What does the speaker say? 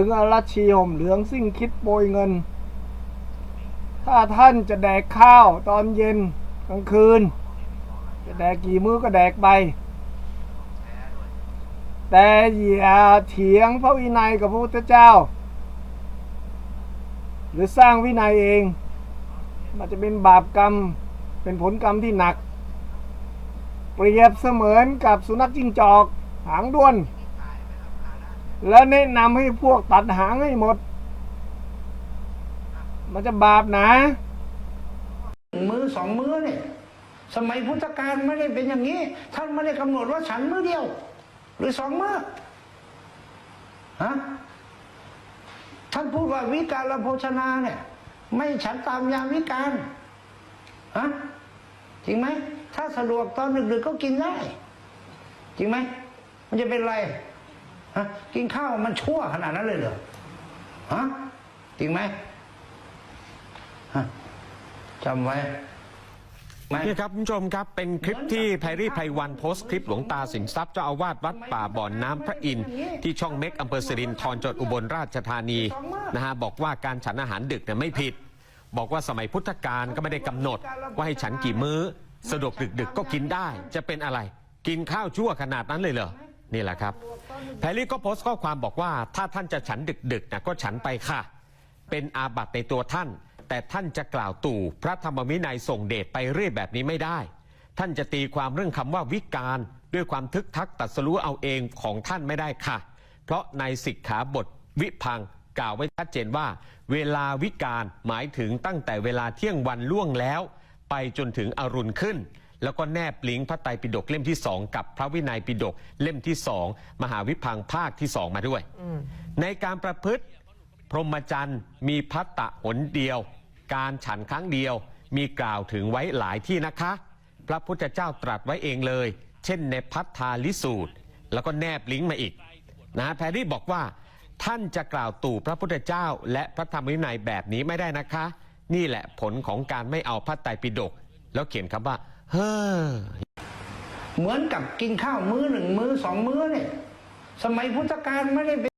ถึงอรชีห่มเหลืองซิ่งคิดโปรยเงิน ถ้าท่านจะแดกข้าวตอนเย็นกลางคืน จะแดกกี่มื้อก็แดกไป แต่อย่าเถียงพระวินัยกับพระพุทธเจ้า หรือสร้างวินัยเอง มันจะเป็นบาปกรรมเป็นผลกรรมที่หนัก เปรียบเสมือนกับสุนัขจิ้งจอก หางด้วน แล้วแนะนำให้พวกตัดหางให้หมด มันจะบาปนะ มือสองมือเนี่ยสมัยพุทธกาลไม่ได้เป็นอย่างนี้ ท่านไม่ได้กำหนดว่าฉันมือเดียว หรือสองมือฮะท่านพูดว่าวิการโภชนาเนี่ย ไม่ฉันตามยามวิการฮะจริงไหมถ้าสะดวกตอนดึกๆก็กินได้ จริงไหมมันจะเป็นไร ฮะกินข้าวมันชั่วขนาดนั้นเลยเหรอฮะจริงไหมฮะจำไว้ไหมนี่ครับคุณผู้ชมครับเป็นคลิปที่ไพรี่ไพรวันโพสต์คลิปหลวงตาสินทรัพย์เจ้าอาวาสวัดป่าบ่อนน้ำพระอินทร์ที่ช่องเม็กอำเภอสิรินทรจังหวัดอุบลราชธานีนะฮะบอกว่าการฉันอาหารดึกเนี่ยไม่ผิด บอกว่าสมัยพุทธกาลก็ไม่ได้กำหนด ว่าให้ฉันกี่มื้อ สะดวกดึกๆก็กินได้ จะเป็นอะไร กินข้าวชั่วขนาดนั้นเลยเหรอ นี่แหละครับไพรี่ก็โพสต์ข้อความบอกว่า ถ้าท่านจะฉันดึกๆนะก็ฉันไปค่ะ เป็นอาบัติในตัวท่าน แต่ท่านจะกล่าวตู่พระธรรมวินัยส่งเดชไปเรื่อยแบบนี้ไม่ได้ ท่านจะตีความเรื่องคำว่าวิการด้วยความทึกทักตัดสรู้เอาเองของท่านไม่ได้ค่ะ เพราะในสิกขาบทวิพังกล่าวไว้ชัดเจนว่า เวลาวิการหมายถึงตั้งแต่เวลาเที่ยงวันล่วงแล้ว ไปจนถึงอรุณขึ้น แล้วก็แนบลิงก์พระไตรปิฎกเล่มที่ 2 กับพระวินัยปิฎกเล่มที่ 2 มหาวิพังค์ภาคที่ 2 มาด้วย ในการประพฤติพรหมจรรย์มีพัตตะหนเดียว การฉันครั้งเดียวมีกล่าวถึงไว้หลายที่นะคะ พระพุทธเจ้าตรัสไว้เองเลย เช่นในพัทธาลิสูตร แล้วก็แนบลิงก์มาอีกนะแพรรี่บอกว่า ท่านจะกล่าวตู่พระพุทธเจ้า และพระธรรมวินัยแบบนี้ไม่ได้นะคะ นี่แหละผลของการไม่เอาพระไตรปิฎกแล้วเขียนคำว่า เฮ้อเหมือนกับกินข้าวมื้อหนึ่งมื้อสองมื้อเนี่ย สมัยพุทธกาลไม่ได้เป็น